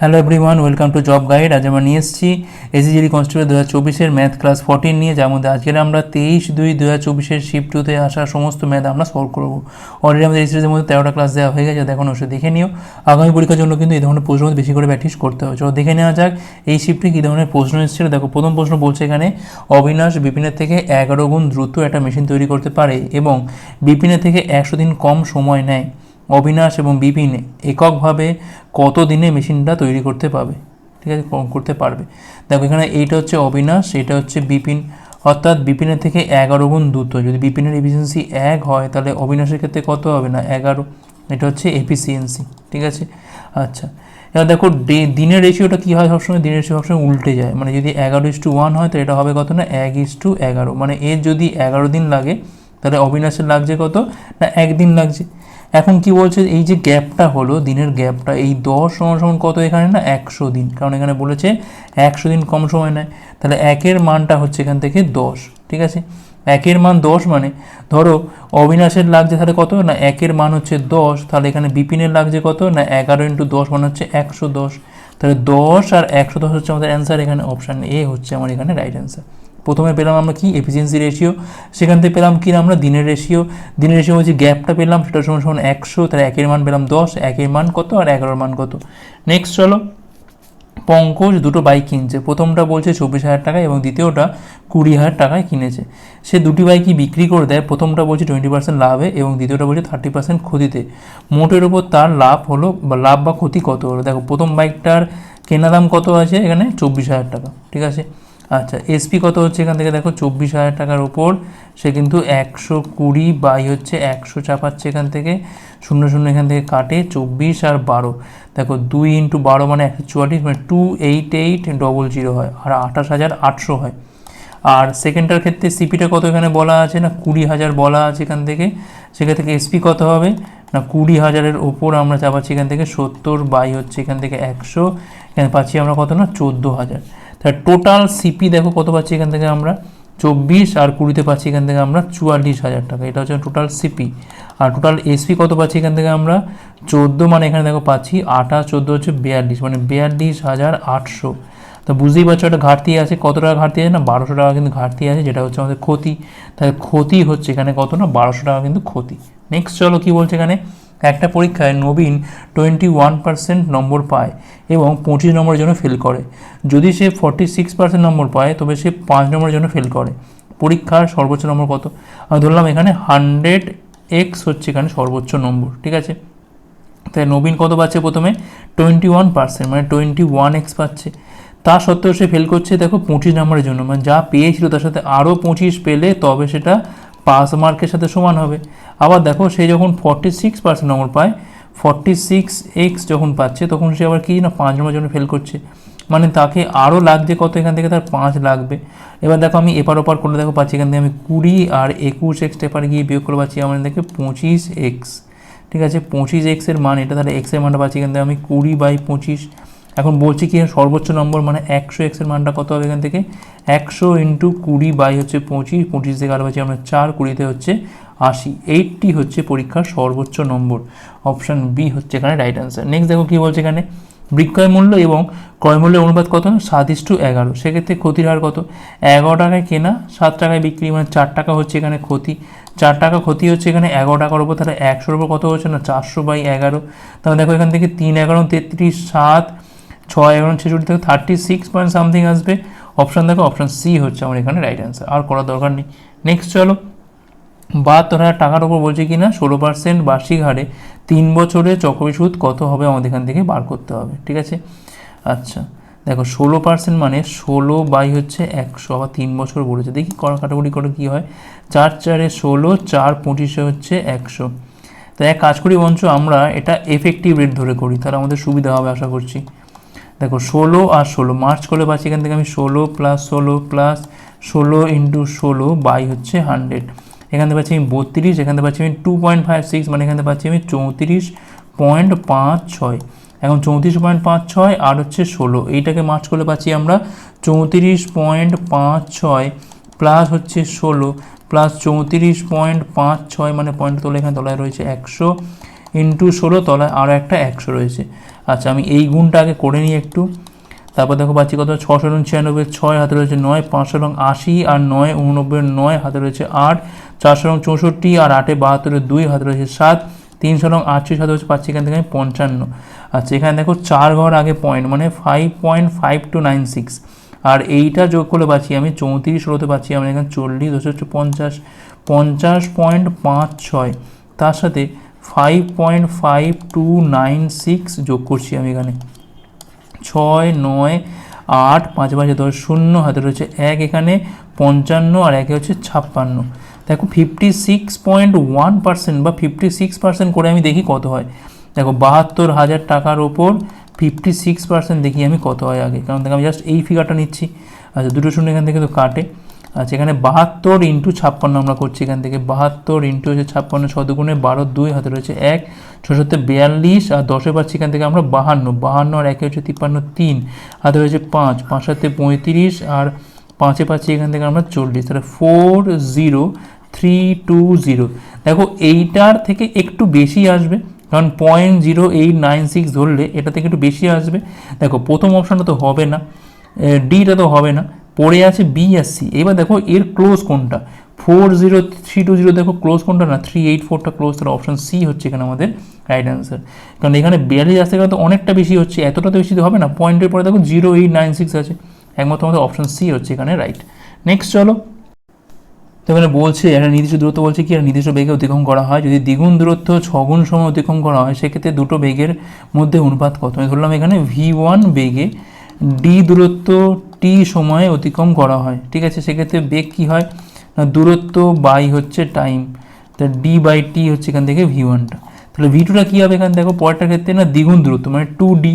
Hello everyone welcome to job guide আজ আমরা নিয়ে এসেছি এসিজিডি কনস্টেবল দু হাজার চব্বিশের ম্যাথ ক্লাস ফোরটিন নিয়ে, যার মধ্যে আজকের আমরা তেইশ দুই দু হাজার চব্বিশের শিফট টুতে আসা সমস্ত ম্যাথ আমরা সলভ করব। অলরেডি আমাদের এই সিরিজের মধ্যে তেরোটা ক্লাস দেওয়া হয়ে গেছে, দেখুন অবশ্যই দেখে নিও। আগামী পরীক্ষার জন্য কিন্তু এই ধরনের প্রশ্ন বেশি করে প্র্যাকটিস করতে হবে। চলো দেখে নেওয়া যাক এই শিফটে কী ধরনের প্রশ্ন এসেছিল। দেখো, প্রথম প্রশ্ন বলছে এখানে, অবিনাশ বিপিনের থেকে এগারো গুণ দ্রুত একটা মেশিন তৈরি করতে পারে এবং বিপিনের থেকে একশো দিন কম সময় নেয়। অবিনাশ এবং বিপিন এককভাবে কত দিনে মেশিনটা তৈরি করতে পাবে? ঠিক আছে করতে পারবে। দেখো, এখানে এইটা হচ্ছে অবিনাশ, এটা হচ্ছে বিপিন। অর্থাৎ বিপিনের থেকে এগারো গুণ দ্রুত। যদি বিপিনের এফিসিয়েন্সি এক হয়, তাহলে অবিনাশের ক্ষেত্রে কত হবে না? এগারো। এটা হচ্ছে এফিসিয়েন্সি ঠিক আছে? আচ্ছা। এবার দেখো, ডে, দিনের রেশিওটা কী হয় সবসময়? দিনের রেশিও সবসময় উল্টে যায়। মানে যদি এগারো ইস টু ওয়ান হয় তো এটা হবে কত না? এক ইস টু এগারো। মানে এর যদি এগারো দিন লাগে, তাহলে অবিনাশের লাগছে কত? না, একদিন লাগছে। এখন কি বলছে? এই যে গ্যাপটা হলো, দিনের গ্যাপটা, এই দশ সমান সমান কত এখানে না? একশো দিন। কারণ এখানে বলেছে একশো দিন কম সময় নেয়। তাহলে একের মানটা হচ্ছে এখান থেকে দশ, ঠিক আছে? একের মান দশ মানে ধরো অবিনাশের লাগছে তাহলে কত? না, একের মান হচ্ছে দশ, তাহলে এখানে বিপিনের লাগছে কত? না, এগারো ইন্টু দশ মানে হচ্ছে একশো দশ। তাহলে দশ আর একশো দশ হচ্ছে আমাদের অ্যান্সার এখানে অপশান এ হচ্ছে, আমার এখানে রাইট অ্যান্সার প্রথমে পেলাম আমরা কি? এফিসিয়েন্সি রেশিও সেখান থেকে পেলাম কি না আমরা? দিনের রেশিও দিনের রেশিও হচ্ছে গ্যাপটা পেলাম, সেটা সমান সমান একশো। তাহলে একের মান পেলাম দশ, একের মান কত আর এগারোর মান কত? নেক্সট চলো। পঙ্কজ দুটো বাইক কিনছে। প্রথমটা বলছে চব্বিশ হাজার টাকা এবং দ্বিতীয়টা কুড়ি হাজার টাকায় কিনেছে। সে দুটি বাইকই বিক্রি করে দেয়। প্রথমটা বলছে টোয়েন্টি পার্সেন্ট লাভে এবং দ্বিতীয়টা বলছে থার্টি পার্সেন্ট ক্ষতিতে। মোটের ওপর তার লাভ হলো বা লাভ বা ক্ষতি কত হলো? দেখো, প্রথম বাইকটার কেনা দাম কত আছে এখানে? চব্বিশ হাজার টাকা। ঠিক আছে? আচ্ছা এসপি কত হচ্ছে এখান থেকে? দেখো, চব্বিশ হাজার টাকার ওপর। সে কিন্তু একশো কুড়ি বাই হচ্ছে একশো চাপাচ্ছে এখান থেকে। শূন্য শূন্য এখান থেকে কাটে চব্বিশ আর বারো। দেখো, দুই ইন্টু বারো মানে একশো চুয়াল্লিশ মানে two eight eight double zero হয়, আর আঠাশ হাজার আটশো হয়। আর সেকেন্ডটার ক্ষেত্রে সিপিটা কত এখানে বলা আছে না? কুড়ি হাজার বলা আছে এখান থেকে। সেখান থেকে এসপি কত হবে? না, কুড়ি হাজারের ওপর আমরা চাপাচ্ছি এখান থেকে সত্তর বাই হচ্ছে এখান থেকে একশো। এখানে পাচ্ছি আমরা কত না? চোদ্দ হাজার। তাহলে টোটাল সিপি দেখো কত পাচ্ছি এখান থেকে আমরা? চব্বিশ আর কুড়িতে পাচ্ছি এখান থেকে আমরা চুয়াল্লিশ হাজার টাকা। এটা হচ্ছে টোটাল সিপি আর টোটাল এসপি কত পাচ্ছি এখান থেকে আমরা? চোদ্দ মানে এখানে দেখো পাচ্ছি আঠাশ, চোদ্দ হচ্ছে বিয়াল্লিশ মানে বিয়াল্লিশ হাজার আটশো। তো বুঝতেই পারছ একটা ঘাটতি আছে। কত টাকা ঘাটতি আছে না? বারোশো টাকা কিন্তু ঘাটতি আছে, যেটা হচ্ছে আমাদের ক্ষতি। তাহলে ক্ষতি হচ্ছে এখানে কত না? বারোশো টাকা কিন্তু ক্ষতি। নেক্সট চলো কী বলছে এখানে? একটা পরীক্ষায় নবীন টোয়েন্টি ওয়ান পার্সেন্ট নম্বর পায় এবং পঁচিশ নম্বরের জন্য ফেল করে। যদি সে ফর্টি সিক্স পার্সেন্ট নম্বর পায়, তবে সে পাঁচ নম্বরের জন্য ফেল করে। পরীক্ষার সর্বোচ্চ নম্বর কত? আমি ধরলাম এখানে হান্ড্রেড এক্স হচ্ছে এখানে সর্বোচ্চ নম্বর, ঠিক আছে? তাই নবীন কত পাচ্ছে প্রথমে? টোয়েন্টি ওয়ান পার্সেন্ট মানে টোয়েন্টি ওয়ান এক্স পাচ্ছে। তা সত্ত্বেও সে ফেল করছে, দেখো পঁচিশ নম্বরের জন্য মানে যা পেয়েছিল তার সাথে আরও পঁচিশ পেলে তবে সেটা পাস মার্কের সাথে সমান হবে। আবার দেখো, সে যখন ফর্টি সিক্স পার্সেন্ট নম্বর পায় ফর্টি সিক্স এক্স যখন পাচ্ছে, তখন সে আবার কি না, পাঁচ নম্বরের জন্য ফেল করছে। মানে তাকে আরও লাগছে কত এখান থেকে তার পাঁচ লাগবে। এবার দেখো, আমি এপার ওপার করলে দেখো পাচ্ছি, এখান থেকে আমি কুড়ি আর একুশ এক্স এপারে গিয়ে বিয়োগ করে পাচ্ছি, আমার দেখে পঁচিশ এক্স ঠিক আছে, পঁচিশ এক্সের মান, এটা তাহলে এক্সের মানটা পাচ্ছি, এখান থেকে আমি কুড়ি বাই পঁচিশ। এখন বলছি কি, সর্বোচ্চ নম্বর মানে একশো এক্সের মানটা কত হবে এখান থেকে? একশো ইন্টু কুড়ি বাই হচ্ছে পঁচিশ পঁচিশ থেকে পাচ্ছি আমরা চার, কুড়িতে হচ্ছে আশি। এইটটি হচ্ছে পরীক্ষার সর্বোচ্চ নম্বর। অপশান বি হচ্ছে এখানে রাইট অ্যান্সার নেক্সট দেখো কী বলছে এখানে। বিক্রয় মূল্য এবং ক্রয় মূল্যের অনুপাত কত? সাত টু এগারো। সেক্ষেত্রে ক্ষতির হার কত? এগারো টাকায় কেনা, সাত টাকায় বিক্রি মানে চার টাকা হচ্ছে এখানে ক্ষতি। চার টাকা ক্ষতি হচ্ছে এখানে এগারো টাকার উপর। তাহলে একশোর উপর কত হচ্ছে না? চারশো বাই এগারো। তাহলে দেখো এখান থেকে তিন এগারো তেত্রিশ, সাত ছয় এগারো ছেষট্টি থেকে থার্টি সিক্স পয়েন্ট সামথিং আসবে। অপশান দেখো অপশান সি হচ্ছে আমার এখানে রাইট অ্যান্সার আর করার দরকার নেই। নেক্সট চলো। বাহাত্তর হাজার টাকার উপর বলছে কি না ষোলো পার্সেন্ট বার্ষিক হারে তিন বছরে চক্রবৃদ্ধি সুদ কত হবে আমাদের এখান থেকে বার করতে হবে, ঠিক আছে? আচ্ছা দেখো, ষোলো পার্সেন্ট মানে ষোলো বাই হচ্ছে একশো, আবার তিন বছর বলেছে। দেখি কাটাকুটি করে কী হয়? চার চারে ষোলো, চার পঁচিশে হচ্ছে একশো। তো এক কাজ করি বঞ্চ আমরা এটা এফেক্টিভ রেট ধরে করি। তাহলে আমাদের সুবিধা হবে, আশা করছি। দেখো ষোলো আর ষোলো মার্চ করলে পাচ্ছি এখান থেকে আমি ষোলো প্লাস ষোলো প্লাস ষোলো ইন্টু ষোলো বাই হচ্ছে হান্ড্রেড এখান পাচ্ছি আমি বত্রিশ, এখান পাচ্ছি আমি টু পয়েন্ট ফাইভ সিক্স মানে এখান পাচ্ছি আমি চৌত্রিশ পয়েন্ট পাঁচ ছয়। এখন চৌত্রিশ পয়েন্ট পাঁচ ছয় আর হচ্ছে ষোলো, এইটাকে মার্চ করলে পাচ্ছি আমরা চৌত্রিশ পয়েন্ট পাঁচ ছয় প্লাস হচ্ছে ষোলো প্লাস চৌত্রিশ পয়েন্ট পাঁচ ছয় মানে পয়েন্ট তোলে এখানে তোলায় রয়েছে একশো। ইন্টু ষোলো তলায় আরও একটা একশো রয়েছে। আচ্ছা আমি এই গুণটা আগে করে নিই একটু। তারপর দেখো পাচ্ছি কত? ছশো এবং ছিয়ানব্বই, ছয় হাতে রয়েছে নয়, পাঁচশো এবং আশি, আর নয়, উননব্বই নয় হাতে রয়েছে আট, চারশো এবং চৌষট্টি, আর আটে বাহাত্তরের দুই হাতে রয়েছে সাত, তিনশো এবং আটত্রিশ হাতে রয়েছে পাচ্ছি এখান থেকে আমি পঞ্চান্ন। আচ্ছা এখানে দেখো চার ঘর আগে পয়েন্ট মানে five point five two nine six আর এইটা যোগ করলে পাচ্ছি আমি চৌত্রিশ, ষোলোতে পাচ্ছি আমি এখানে চল্লিশ, দশ পঞ্চাশ পঞ্চাশ পয়েন্ট পাঁচ ছয়। তার সাথে five point five two nine six যোগ করছি আমি এখানে। ছয়, নয়, আট, পাঁচ, পাঁচে দশ শূন্য হাতে রয়েছে এক এখানে, পঞ্চান্ন, আর একে হচ্ছে ছাপ্পান্ন। দেখো fifty six point one percent বা ফিফটি সিক্স পার্সেন্ট করে আমি দেখি কত হয়। দেখো বাহাত্তর হাজার টাকার ওপর ফিফটি সিক্স পার্সেন্ট দেখি আমি কত হয় আগে। কারণ দেখো আমি জাস্ট এই ফিগারটা নিচ্ছি। আচ্ছা দুটো শূন্য এখান থেকে তো কাটে। আচ্ছা এখানে বাহাত্তর ইন্টু ছাপ্পান্ন আমরা করছি এখান থেকে। বাহাত্তর ইন্টু হচ্ছে ছাপ্পান্ন শতগুণে বারো দুই হাতে রয়েছে এক, ছশোতে বিয়াল্লিশ, আর দশে পাচ্ছি এখান থেকে আমরা বাহান্ন। বাহান্ন আর একে হচ্ছে তিপ্পান্ন তিন, হাতে রয়েছে পাঁচ। পাঁচ সাথে পঁয়ত্রিশ, আর পাঁচে পাচ্ছি এখান থেকে আমরা চল্লিশ। তাহলে four zero, three two zero. দেখো এইটার থেকে একটু বেশি আসবে, কারণ point zero eight nine six ধরলে এটা থেকে একটু বেশি আসবে। দেখো প্রথম অপশানটা তো হবে না ডিটা তো হবে না। পড়ে আছে বি আর সি এবার দেখো এর ক্লোজ কোনটা? Four zero three two zero দেখো ক্লোজ কোনটা না? থ্রি এইট ফোরটা ক্লোজ তাহলে অপশন সি হচ্ছে এখানে আমাদের রাইট অ্যান্সার কারণ এখানে বিয়াল্লিশ আসতে গেলে তো অনেকটা বেশি হচ্ছে এতটা তো বেশি তো হবে না। পয়েন্টের পরে দেখো জিরো এইট নাইন সিক্স আছে। একমাত্র আমাদের অপশন সি হচ্ছে এখানে রাইট নেক্সট চলো। তো এখানে বলছে, একটা নির্দিষ্ট দূরত্ব বলছে কি? নির্দিষ্ট বেগে অতিক্রম করা হয়। যদি দ্বিগুণ দূরত্ব ছগুণ সময় অতিক্রম করা হয়, সেক্ষেত্রে দুটো বেগের মধ্যে অনুপাত কত? আমি ধরলাম এখানে ভি ওয়ান বেগে ডি দূরত্ব টি সময়ে অতিক্রম করা হয়। ঠিক আছে? সেক্ষেত্রে বেগ কী হয়? না, দূরত্ব বাই হচ্ছে টাইম। তা ডি বাই টি হচ্ছে এখান থেকে ভি ওয়ানটা তাহলে ভি টুটা কী হবে এখানে? দেখো, পরেরটার ক্ষেত্রে না দ্বিগুণ দূরত্ব মানে টু ডি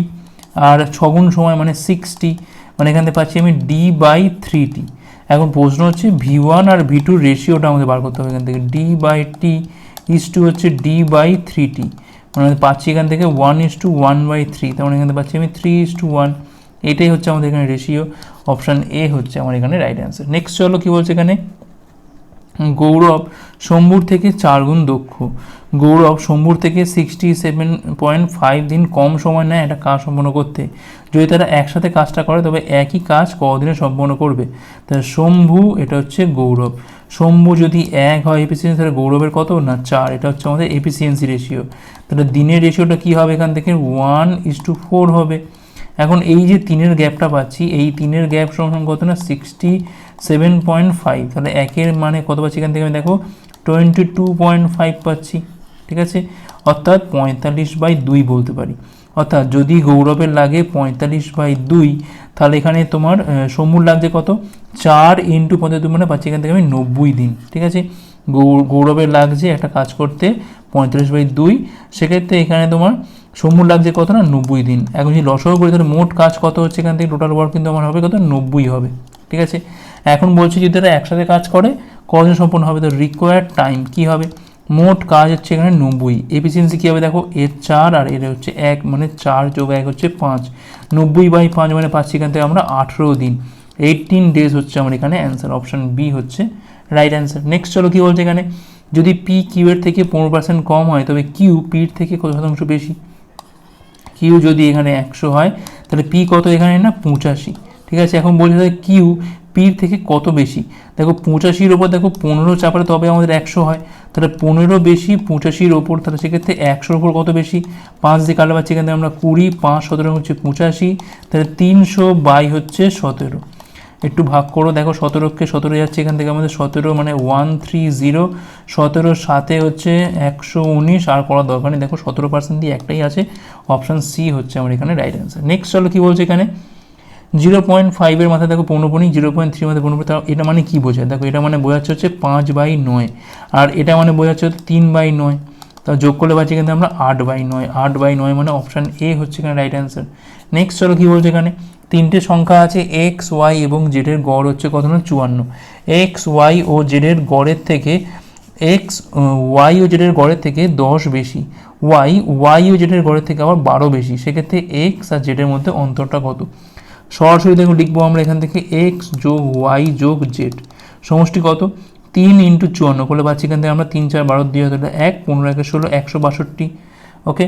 আর ছগুণ সময় মানে সিক্সটি মানে এখান থেকে পাচ্ছি আমি ডি বাই থ্রি টি এখন প্রশ্ন হচ্ছে ভি ওয়ান আর ভি টুর রেশিওটা আমাদের বার করতে হবে এখান থেকে। D by T is two হচ্ছে ডি বাই থ্রি টি মানে পাচ্ছি এখান থেকে one is two one by three তার মানে এখান থেকে পাচ্ছি আমি থ্রি ইস টু ওয়ান এটাই হচ্ছে আমাদের এখানে রেশিও অপশান এ হচ্ছে আমার এখানে রাইট অ্যান্সার নেক্সট চলো কী বলছে এখানে? গৌরব শম্ভুর থেকে চার গুণ দক্ষ। গৌরব শম্ভুর থেকে সিক্সটি সেভেন পয়েন্ট ফাইভ দিন কম সময় নেয় একটা কাজ সম্পন্ন করতে। যদি তারা একসাথে কাজটা করে, তবে একই কাজ কদিনে সম্পন্ন করবে? তাহলে শম্ভু এটা হচ্ছে গৌরব। শম্ভু যদি এক হয় এফিসিয়েন্সি তাহলে গৌরবের কত? না, চার। এটা হচ্ছে আমাদের এফিসিয়েন্সি রেশিও তাহলে দিনের রেশিওটা কী হবে এখান থেকে? ওয়ান ইস টু ফোর হবে। এখন এই যে তিনের গ্যাপটা পাচ্ছি, এই তিনের গ্যাপ সমান কত না? সিক্সটি সেভেন পয়েন্ট ফাইভ তাহলে একের মানে কত পাচ্ছি এখান থেকে? আমি দেখো টোয়েন্টি টু পয়েন্ট ফাইভ পাচ্ছি, ঠিক আছে? অর্থাৎ পঁয়তাল্লিশ বাই দুই বলতে পারি। অর্থাৎ যদি গৌরবের লাগে পঁয়তাল্লিশ বাই দুই, তাহলে এখানে তোমার সমূর লাগছে কত? চার ইন্টু পঁয়তাল্লিশ মানে পাচ্ছি এখান থেকে আমি নব্বই দিন, ঠিক আছে? গৌরবের লাগছে একটা কাজ করতে পঁয়তাল্লিশ বাই দুই। সেক্ষেত্রে এখানে তোমার সমূর লাগছে কত না? নব্বই দিন। এখন যদি লসও করি তাহলে মোট কাজ কত হচ্ছে এখান থেকে? টোটাল ওয়ার্ক কিন্তু আমার হবে কত? নব্বই হবে। ঠিক আছে? এখন বলছি যদি তারা একসাথে কাজ করে কদিন সম্পূর্ণ হবে? তো রিকোয়ার্ড টাইম কি হবে? মোট কাজ হচ্ছে এখানে নব্বই। এফিসিয়েন্সি কী হবে? দেখো, এর চার আর এর হচ্ছে এক মানে চার যোগ এক হচ্ছে পাঁচ। নব্বই বাই পাঁচ মানে পাচ্ছি এখান থেকে আমরা আঠেরো দিন। এইটিন ডেজ হচ্ছে আমার এখানে অ্যান্সার অপশান বি হচ্ছে রাইট অ্যান্সার নেক্সট চলো কী বলছে এখানে? যদি পি কিউ এর থেকে পনেরো পার্সেন্ট কম হয়, তবে কিউ পির থেকে কত শতাংশ বেশি? কিউ যদি এখানে একশো হয়, তাহলে পি কত এখানে না? পঁচাশি। ঠিক আছে? এখন বলছে তাহলে কিউ পির থেকে কত বেশি? দেখো পঁচাশির ওপর দেখো পনেরো চাপালে তবে আমাদের একশো হয়। তাহলে পনেরো বেশি পঁচাশির ওপর, তাহলে সেক্ষেত্রে একশোর ওপর কত বেশি? পাঁচ দিয়ে কাটা পাচ্ছি এখানে আমরা কুড়ি, পাঁচ সতেরো হচ্ছে পঁচাশি, তাহলে তিনশো বাই হচ্ছে সতেরো। একটু ভাগ করো, দেখো সতেরোকে সতেরো যাচ্ছে, এখান থেকে আমাদের সতেরো মানে ওয়ান থ্রি জিরো সতেরো সাথে হচ্ছে একশো উনিশ, আর করার দরকার নেই। দেখো সতেরো পার্সেন্ট দিয়ে একটাই আছে অপশান সি হচ্ছে আমার এখানে রাইট অ্যান্সার নেক্সট চলো কী বলছে এখানে? জিরো পয়েন্ট ফাইভের মাথায় দেখো পনেরোপনি জিরো পয়েন্ট থ্রির মাথায় পনেরো এটা মানে কী বোঝায়? দেখো এটা মানে বোঝাচ্ছে হচ্ছে পাঁচ বাই নয়, আর এটা মানে বোঝাচ্ছে হচ্ছে তিন বাই নয়। তা যোগ করলে পাচ্ছি কিন্তু আমরা আট বাই নয়, আট বাই নয় মানে অপশান এ হচ্ছে এখানে রাইট অ্যান্সার নেক্সট চলো কী বলছে এখানে? তিনটে সংখ্যা আছে এক্স ওয়াই এবং জেডের গড় হচ্ছে কত না? চুয়ান্ন। এক্স ওয়াই ও জেডের গড়ের থেকে এক্স ওয়াই ও জেডের গড়ের থেকে দশ বেশি। ওয়াই ওয়াই ও জেডের গড়ের থেকে আবার বারো বেশি। সেক্ষেত্রে এক্স আর জেডের মধ্যে অন্তরটা কত? সরাসরি দেখো লিখব আমরা এখান থেকে এক্স যোগ ওয়াই যোগ জেড সমষ্টি কত? তিন ইন্টু চুয়ান্ন। করলে পাচ্ছি এখান থেকে আমরা তিন, চার, বারো, দুই, হাজার এক, পনেরো, একে ষোলো, একশো বাষট্টি। ওকে?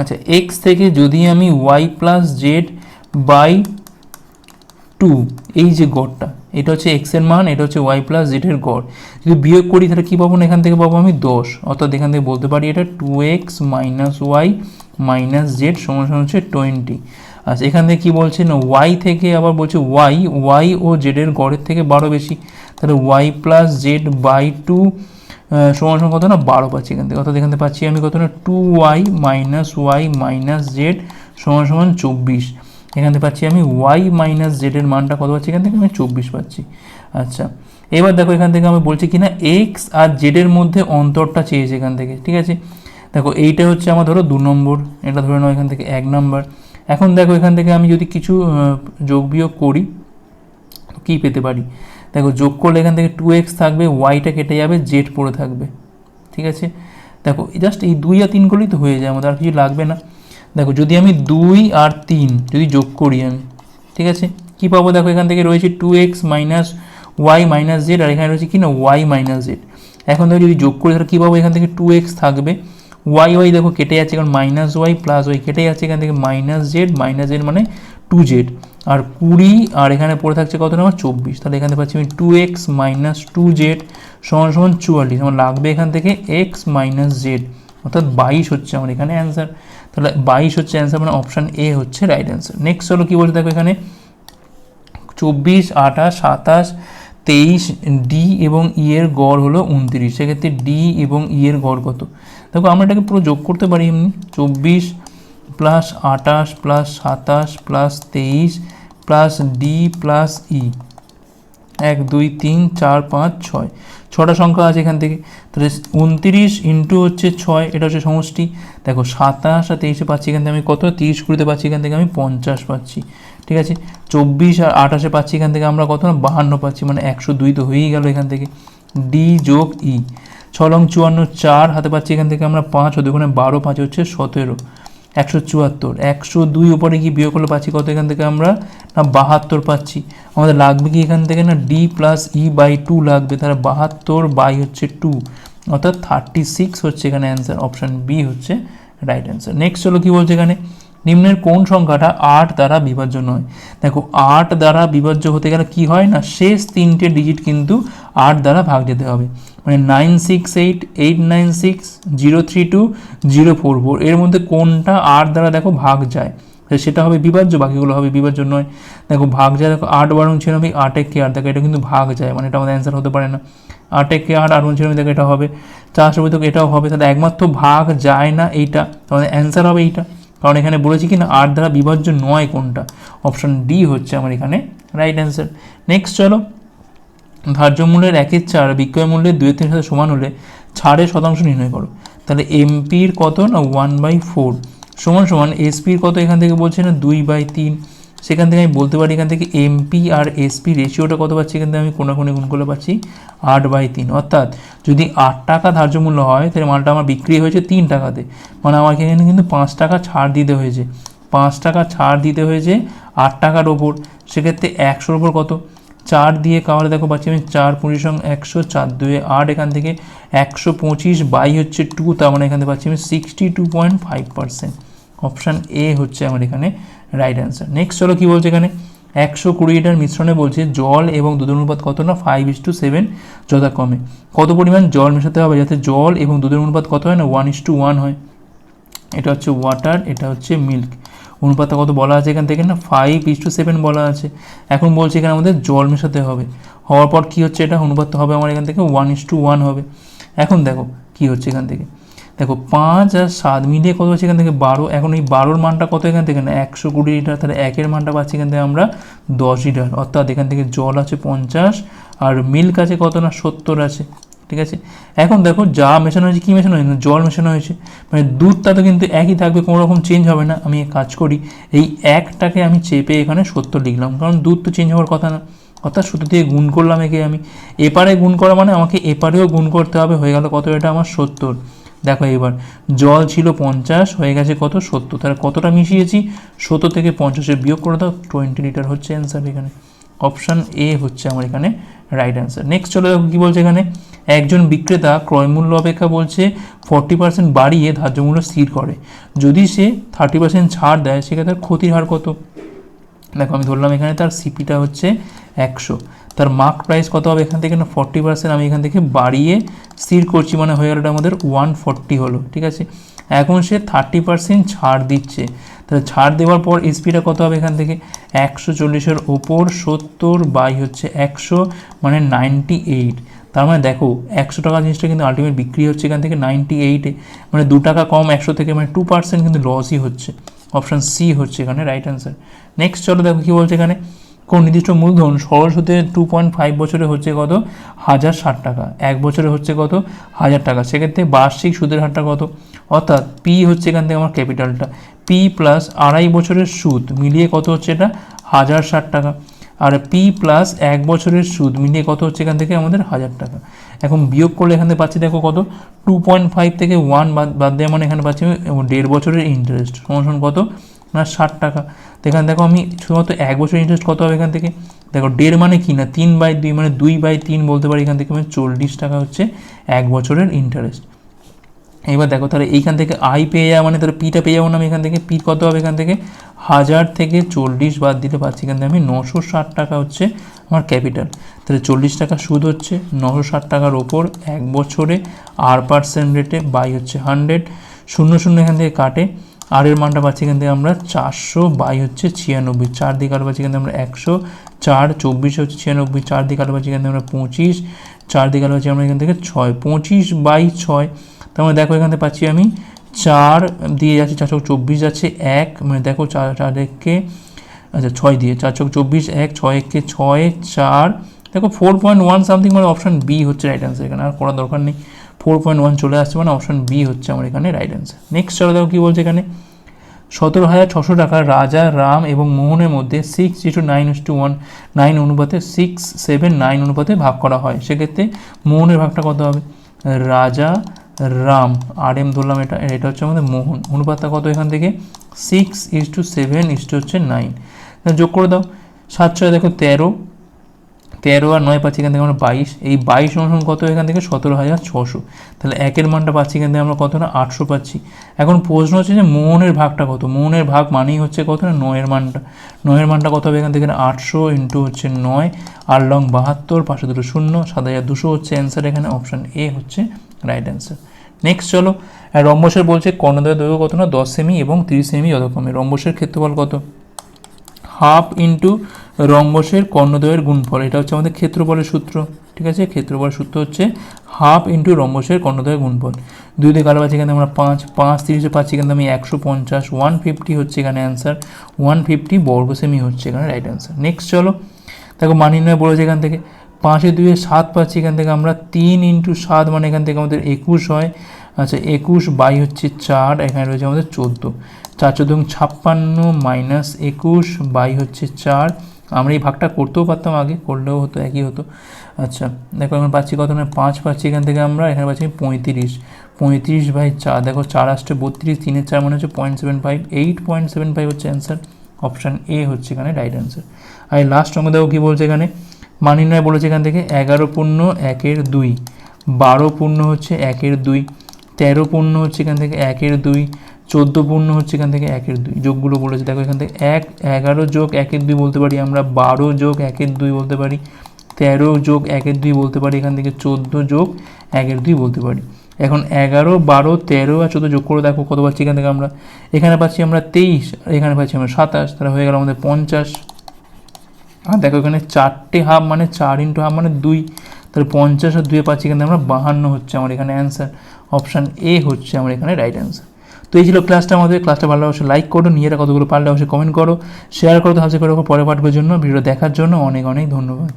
আচ্ছা এক্স থেকে যদি আমি Y plus Z by two, এই যে গড়টা, এটা হচ্ছে এক্সের মান, এটা হচ্ছে ওয়াই প্লাস জেড এর গড়। যদি বিয়োগ করি, তাহলে কী পাবো না? এখান থেকে পাবো আমি দশ। অর্থাৎ এখান থেকে বলতে পারি এটা two X minus Y minus Z সমান সমান হচ্ছে টোয়েন্টি আচ্ছা এখান থেকে কী বলছে? না ওয়াই থেকে আবার বলছে ওয়াই ওয়াই ও জেডের গড়ের থেকে বারো বেশি। তাহলে Y plus Z by two সমান সমান কত না? বারো পাচ্ছি এখান থেকে। অর্থাৎ এখান থেকে পাচ্ছি আমি কত না? Two Y minus Y minus Z সমান সমান চব্বিশ। এখান থেকে পাচ্ছি আমি ওয়াই মাইনাস জেডের মানটা কত পাচ্ছি? এখান থেকে আমি চব্বিশ পাচ্ছি। আচ্ছা এবার দেখো এখান থেকে আমি বলছি কি না এক্স আর জেডের মধ্যে অন্তরটা চেয়েছে এখান থেকে, ঠিক আছে? দেখো, এইটা হচ্ছে আমার ধরো দু নম্বর, এটা ধরে নাও এখান থেকে এক নম্বর। এখন দেখো এখান থেকে আমি যদি কিছু যোগ বিয়োগ করি কী পেতে পারি? দেখো, যোগ করলে এখান থেকে টু এক্স থাকবে ওয়াইটা কেটে যাবে জেড পড়ে থাকবে, ঠিক আছে? দেখো জাস্ট এই দুই আর তিন করলেই তো হয়ে যায়, আমাদের আর কিছু লাগবে না। দেখো, যদি আমি দুই আর তিন, যদি যোগ করি আমি, ঠিক আছে? কী পাবো দেখো, এখান থেকে রয়েছে two X minus Y minus Z আর এখানে রয়েছে কি না ওয়াই মাইনাস জেড এখন দেখো, যদি যোগ করি, তাহলে কী পাবো? এখান থেকে টু এক্স থাকবে। ওয়াই ওয়াই দেখো, কেটে যাচ্ছে, কারণ মাইনাস ওয়াই প্লাস ওয়াই কেটে যাচ্ছে, এখান থেকে মাইনাস জেড মাইনাস জেড মানে টু জেড আর কুড়ি, আর এখানে পড়ে থাকছে কত আমার চব্বিশ। তাহলে এখানে পাচ্ছি আমি two X minus two Z সমান সমান চুয়াল্লিশ। আমার লাগবে এখান থেকে এক্স মাইনাস জেড অর্থাৎ বাইশ হচ্ছে আমার এখানে অ্যান্সার তাহলে বাইশ হচ্ছে অ্যান্সার মানে অপশান এ হচ্ছে রাইট অ্যান্সার নেক্সট হলো কী বলছে দেখো এখানে? চব্বিশ, আঠাশ, সাতাশ, তেইশ ডি এবং ই এর গড় হলো উনত্রিশ। সেক্ষেত্রে ডি এবং ই এর গড় কত? দেখো আমরা এটাকে পুরো যোগ করতে পারি এমনি। চব্বিশ প্লাস আঠাশ প্লাস সাতাশ প্লাস তেইশ প্লাস ডি প্লাস ই এক, দুই, তিন, চার, পাঁচ, ছয়। ছটা সংখ্যা আছে এখান থেকে। তাহলে উনতিরিশ ইন্টু হচ্ছে ছয়, এটা হচ্ছে সমষ্টি। দেখো সাতাশ আর তেইশে পাচ্ছি এখান থেকে আমি কত? তিরিশ কুড়িতে পাচ্ছি এখান থেকে আমি পঞ্চাশ পাচ্ছি। ঠিক আছে? চব্বিশ আর আঠাশে পাচ্ছি এখান থেকে আমরা কত? না, বাহান্ন পাচ্ছি মানে একশো দুই তো হয়েই গেল এখান থেকে। ডি যোগ ই ছ লং চুয়ান্ন, চার হাতে পাচ্ছি এখান থেকে আমরা পাঁচ, ও দুগুণে বারো, পাঁচ হচ্ছে সতেরো। একশো চুয়াত্তর। একশো দুই ওপরে কি বিয়োগ করলে পাচ্ছি কত এখান থেকে আমরা? না, বাহাত্তর পাচ্ছি। আমাদের লাগবে কি এখান থেকে? না D plus E by two লাগবে। তাহলে বাহাত্তর বাই হচ্ছে টু অর্থাৎ থার্টি সিক্স হচ্ছে এখানে অ্যান্সার অপশান বি হচ্ছে রাইট অ্যান্সার নেক্সট হলো কী বলছে এখানে? নিম্নের কোন সংখ্যাটা আট দ্বারা বিভাজ্য নয়? দেখো, আট দ্বারা বিভাজ্য হতে গেলে কি হয় না? শেষ তিনটে ডিজিট কিন্তু আট দ্বারা ভাগ যেতে হবে। মানে nine six eight eight nine six zero three two zero four four এর মধ্যে কোনটা আট দ্বারা দেখো ভাগ যায়? সেটা হবে বিভাজ্য, বাকিগুলো হবে বিভাজ্য নয়। দেখো, ভাগ যায়, দেখো, আট বারণ ছিয়ানব্বই আটে কে আট? দেখো, এটা কিন্তু ভাগ যায় মানে এটা আমাদের অ্যান্সার হতে পারে না। আটে কে আট আট ছিয়ানব্বই দেখো, এটা হবে। চারশো দেখো, এটাও হবে। তাহলে একমাত্র ভাগ যায় না এইটা। তাহলে অ্যান্সার হবে এইটা। কারণ এখানে বলেছি কি না আর দ্বারা বিভাজ্য নয় কোনটা? অপশান ডি হচ্ছে আমার এখানে রাইট অ্যান্সার নেক্সট চলো। ধার্য মূল্যের একের চার, বিক্রয় মূল্যের দুই তিন সাথে সমান হলে ছাড়ের শতাংশ নির্ণয় করো। তাহলে এমপির কত না? ওয়ান বাই ফোর সমান সমান এসপির কত এখান থেকে বলছে না? দুই বাই তিন। সেখান থেকে আমি বলতে পারি এখান থেকে এমপি আর এসপি রেশিওটা কত পাচ্ছি? এখান থেকে আমি কোনো কোনো গুণ করলে পাচ্ছি আট বাই তিন। অর্থাৎ যদি আট টাকা ধার্য মূল্য হয়, তাহলে মালটা আমার বিক্রি হয়েছে তিন টাকাতে। মানে আমাকে এখানে কিন্তু পাঁচ টাকা ছাড় দিতে হয়েছে। পাঁচ টাকা ছাড় দিতে হয়েছে আট টাকার ওপর। সেক্ষেত্রে একশোর ওপর কত? চার দিয়ে কাওয়ালে দেখো পাচ্ছি আমি চার পঁচিশ সঙ্গে একশো চার দুয়ে আট। এখান থেকে একশো পঁচিশ বাই হচ্ছে টু তার মানে এখান থেকে পাচ্ছি আমি sixty two point five percent option A হচ্ছে আমার এখানে রাইট অ্যান্সার নেক্সট চলো কী বলছে এখানে? একশো কুড়ি লিটার মিশ্রণে বলছে জল এবং দুধের অনুপাত কত না? ফাইভ ইস টু সেভেন যথাক্রমে। কত পরিমাণ জল মেশাতে হবে যাতে জল এবং দুধের অনুপাত কত হয় না? ওয়ান ইস টু ওয়ান হয়। এটা হচ্ছে ওয়াটার এটা হচ্ছে মিল্ক অনুপাতটা কত বলা আছে এখান থেকে না? ফাইভ ইস টু সেভেন বলা আছে। এখন বলছে এখানে আমাদের জল মেশাতে হবে। হওয়ার পর কী হচ্ছে এটা? অনুপাতটা হবে আমার এখান থেকে। ওয়ান ইস টু ওয়ান হবে। এখন দেখো কী হচ্ছে এখান থেকে। দেখো পাঁচ আর সাত মিলিয়ে কত হচ্ছে এখান থেকে? বারো। এখন এই বারোর মানটা কত এখান থেকে? না একশো কুড়ি লিটার, তাহলে একের মানটা পাচ্ছি এখান থেকে আমরা দশ লিটার। অর্থাৎ এখান থেকে জল আছে পঞ্চাশ, আর মিল্ক আছে কত না? সত্তর আছে। ঠিক আছে? এখন দেখো যা মেশানো হয়েছে, কী মেশানো হয়েছে? জল মেশানো হয়েছে। মানে দুধটা তো কিন্তু একই থাকবে, কোনো রকম চেঞ্জ হবে না। আমি কাজ করি, এই একটাকে আমি চেপে এখানে সত্তর লিখলাম। কারণ দুধ তো চেঞ্জ হওয়ার কথা না। অর্থাৎ সত্তর দিয়ে গুণ করলাম একে আমি। এপারে গুণ করা মানে আমাকে এপারেও গুণ করতে হবে। হয়ে গেল কত? এটা আমার সত্তর। দেখো এবার, জল ছিল পঞ্চাশ, হয়ে গেছে কত? সত্তর। তাহলে কতটা মিশিয়েছি? সত্তর থেকে পঞ্চাশে বিয়োগ করে দাও টোয়েন্টি লিটার হচ্ছে অ্যান্সার এখানে। অপশান এ হচ্ছে আমার এখানে রাইট অ্যান্সার নেক্সট চলে দেখো কী বলছে এখানে। একজন বিক্রেতা ক্রয়মূল্য অপেক্ষা বলছে ফর্টি পার্সেন্ট বাড়িয়ে ধার্য মূল্য স্থির করে। যদি সে থার্টি পার্সেন্ট ছাড় দেয়, সেক্ষেত্রে ক্ষতির হার কত? দেখো, আমি ধরলাম এখানে তার সিপিটা হচ্ছে একশো। তার মার্ক প্রাইস কত হবে এখান থেকে? না ফর্টি পার্সেন্ট আমি এখান থেকে বাড়িয়ে স্থির করছি মানে হয়ে গেল আমাদের ওয়ান ফর্টি হলো, ঠিক আছে? এখন সে থার্টি পার্সেন্ট ছাড় দিচ্ছে। তাহলে ছাড় দেওয়ার পর এসপিটা কত হবে এখান থেকে? একশো চল্লিশের ওপর সত্তর বাই হচ্ছে একশো মানে নাইনটি এইট তার মানে দেখো, একশো টাকা জিনিসটা কিন্তু আলটিমেট বিক্রি হচ্ছে এখান থেকে নাইনটি এইটে মানে দু টাকা কম একশো থেকে মানে টু পার্সেন্ট কিন্তু লসই হচ্ছে। অপশান সি হচ্ছে এখানে রাইট অ্যান্সার নেক্সট চলো দেখো কী বলছে এখানে। কোন নির্দিষ্ট মূলধন সরল সুদে টু পয়েন্ট ফাইভ বছরে হচ্ছে কত? হাজার ষাট টাকা। এক বছরে হচ্ছে কত? হাজার টাকা। সেক্ষেত্রে বার্ষিক সুদের হারটা কত? অর্থাৎ পি হচ্ছে এখান থেকে আমার ক্যাপিটালটা পি প্লাস আড়াই বছরের সুদ মিলিয়ে কত হচ্ছে এটা? হাজার ষাট টাকা। আর পি প্লাস এক বছরের সুদ মিলিয়ে কত হচ্ছে এখান থেকে? আমাদের হাজার টাকা। এখন বিয়োগ করলে এখান পাচ্ছি দেখো কত? টু পয়েন্ট ফাইভ থেকে ওয়ান বাদ বাদ দেওয়া মানে এখানে পাচ্ছি আমি দেড় বছরের ইন্টারেস্ট সমান কত? না, ষাট টাকা। তো এখানে দেখো আমি শুধুমাত্র এক বছর ইন্টারেস্ট কত হবে এখান থেকে? দেখো দেড় মানে কি না? তিন বাই দুই মানে দুই বাই তিন বলতে পারি এখান থেকে মানে চল্লিশ টাকা হচ্ছে এক বছরের ইন্টারেস্ট এবার দেখো তাহলে এইখান থেকে আই পেয়ে যাওয়া মানে তাহলে পিটা পেয়ে যাব না আমি এখান থেকে? পি কত হবে এখান থেকে? হাজার থেকে চল্লিশ বাদ দিতে পারছি এখান থেকে আমি নশো ষাট টাকা হচ্ছে আমার ক্যাপিটাল। তাহলে চল্লিশ টাকা সুদ হচ্ছে, নশো ষাট টাকার ওপর এক বছরে আর পার্সেন্ট রেটে বাই হচ্ছে হান্ড্রেড শূন্য শূন্য এখান থেকে কাটে। আর এর মানটা পাচ্ছি এখান থেকে আমরা চারশো বাই হচ্ছে ছিয়ানব্বই। চার দিকে আলো পাচ্ছি এখান থেকে আমরা একশো। চার, চব্বিশ হচ্ছে ছিয়ানব্বই। চার দিকে আলো পাচ্ছি এখান থেকে আমরা পঁচিশ। চার দিকে আলো পাচ্ছি আমরা এখান থেকে ছয়। পঁচিশ বাই ছয়। তার মানে দেখো এখান পাচ্ছি আমি চার দিয়ে যাচ্ছে, চার চোখ চব্বিশ যাচ্ছে, এক মানে দেখো চার চার এককে আচ্ছা ছয় দিয়ে, চার চোখ চব্বিশ, এক ছয় এককে ছয়, চার, দেখো ফোর পয়েন্ট ওয়ান সামথিং মানে অপশান বি হচ্ছে রাইট অ্যান্সার এখানে, আর করার দরকার নেই। ফোর পয়েন্ট ওয়ান চলে আসছে মানে অপশান বি হচ্ছে আমার এখানে রাইট অ্যান্সার নেক্সট চলো দেখো কী বলছে এখানে। সতেরো হাজার ছশো টাকা রাজা, রাম এবং মোহনের মধ্যে six two nine two one nine অনুপাতে সিক্স সেভেন নাইন অনুপাতে ভাগ করা হয়। সেক্ষেত্রে মোহনের ভাগটা কত হবে? রাজা রাম আর এম ধরলাম এটা এটা হচ্ছে আমাদের মোহন। অনুপাতটা কত এখান থেকে? Six is two seven is two হচ্ছে নাইন যোগ করে দাও। সাত ছয়, দেখো তেরো। তেরো আর নয় পাচ্ছি এখান থেকে আমরা বাইশ। এই বাইশ অনুসরণ কত এখান থেকে? সতেরো হাজার ছশো। তাহলে একের মানটা পাচ্ছি এখান থেকে আমরা কত না? আটশো পাচ্ছি। এখন প্রশ্ন হচ্ছে যে মোহনের ভাগটা কত? মোহনের ভাগ মানেই হচ্ছে কত না? নয়ের মানটা। নয়ের মানটা কত হবে এখান থেকে? আটশো ইন্টু হচ্ছে নয়। আর লং বাহাত্তর পাঁচশো দুটো শূন্য সাত হাজার দুশো হচ্ছে অ্যান্সার এখানে অপশান এ হচ্ছে রাইট অ্যান্সার নেক্সট চলো রম্বসের বলছে কর্ণদয় দৈর্ঘ্য কত না? দশ সেমি এবং তিরিশ সেমি যথাক্রমে। রম্বসের ক্ষেত্রফল কত? হাফ ইন্টু রম্বসের কর্ণদ্বয়ের গুণফল। এটা হচ্ছে আমাদের ক্ষেত্রফলের সূত্র, ঠিক আছে? ক্ষেত্রফলের সূত্র হচ্ছে হাফ ইন্টু রম্বসের কর্ণদ্বয়ের গুণফল। দুই দিকে কালো এখানে আমরা পাঁচ পাঁচ তিরিশে পাচ্ছি, এখানে আমি একশো পঞ্চাশ ওয়ান ফিফটি হচ্ছে এখানে অ্যান্সার ওয়ান ফিফটি বর্গ সেমি হচ্ছে এখানে রাইট অ্যান্সার নেক্সট চলো, দেখো মান বলেছে এখান থেকে। পাঁচে দুয়ে সাত পাচ্ছি এখান থেকে, আমরা তিন ইন্টু সাত মানে এখান থেকে আমাদের একুশ হয়। আচ্ছা একুশ বাই হচ্ছে চার, এখানে রয়েছে আমাদের চোদ্দ। চার, চোদ্দ ছাপ্পান্ন মাইনাস একুশ বাই হচ্ছে চার। আমরা এই ভাগটা করতেও পারতাম আগে, করলেও হতো, একই হতো। আচ্ছা দেখো এখন পাচ্ছি কত মানে পাঁচ পাচ্ছি এখান থেকে আমরা, এখানে পাচ্ছি পঁয়ত্রিশ। পঁয়ত্রিশ বাই চার, দেখো চার আসছে বত্রিশ তিনের চার মানে হচ্ছে point seven five eight point seven five হচ্ছে অ্যান্সার অপশান এ হচ্ছে এখানে রাইট অ্যান্সার আর লাস্ট অঙ্ক দেখো কী বলছে এখানে? মান নির্ণয় বলেছে এখান থেকে, এগারো পূর্ণ একের দুই, বারো পূর্ণ হচ্ছে একের দুই, তেরো পূর্ণ হচ্ছে এখান থেকে একের দুই, চোদ্দ পূর্ণ হচ্ছে এখান থেকে একের দুই। যোগগুলো বলেছে, দেখো এখান থেকে এক, এগারো যোগ একের দুই বলতে পারি আমরা, বারো যোগ একের দুই বলতে পারি, তেরো যোগ একের দুই বলতে পারি, এখান থেকে চোদ্দ যোগ একের দুই বলতে পারি। এখন এগারো, বারো, তেরো আর চোদ্দ যোগ করে দেখো কত পাচ্ছি এখান থেকে আমরা। এখানে পাচ্ছি আমরা তেইশ, এখানে পাচ্ছি আমরা সাতাশ, তাহলে হয়ে গেল আমাদের পঞ্চাশ। আর দেখো এখানে চারটে হাফ মানে চার ইন্টু হাফ মানে দুই। তাহলে পঞ্চাশ আর দুয়ে পাচ্ছি এখানে আমরা বাহান্ন হচ্ছে আমার এখানে অ্যান্সার অপশান এ হচ্ছে আমার এখানে রাইট অ্যান্সার তো এই ছিল ক্লাসটা আমাদের। ক্লাসটা ভালো অবশ্যই লাইক করো নিজেরা কতগুলো পারলে অবশ্যই কমেন্ট করো। শেয়ার করো, তো হাসি করো পরে পাঠবের জন্য। ভিডিও দেখার জন্য অনেক অনেক ধন্যবাদ।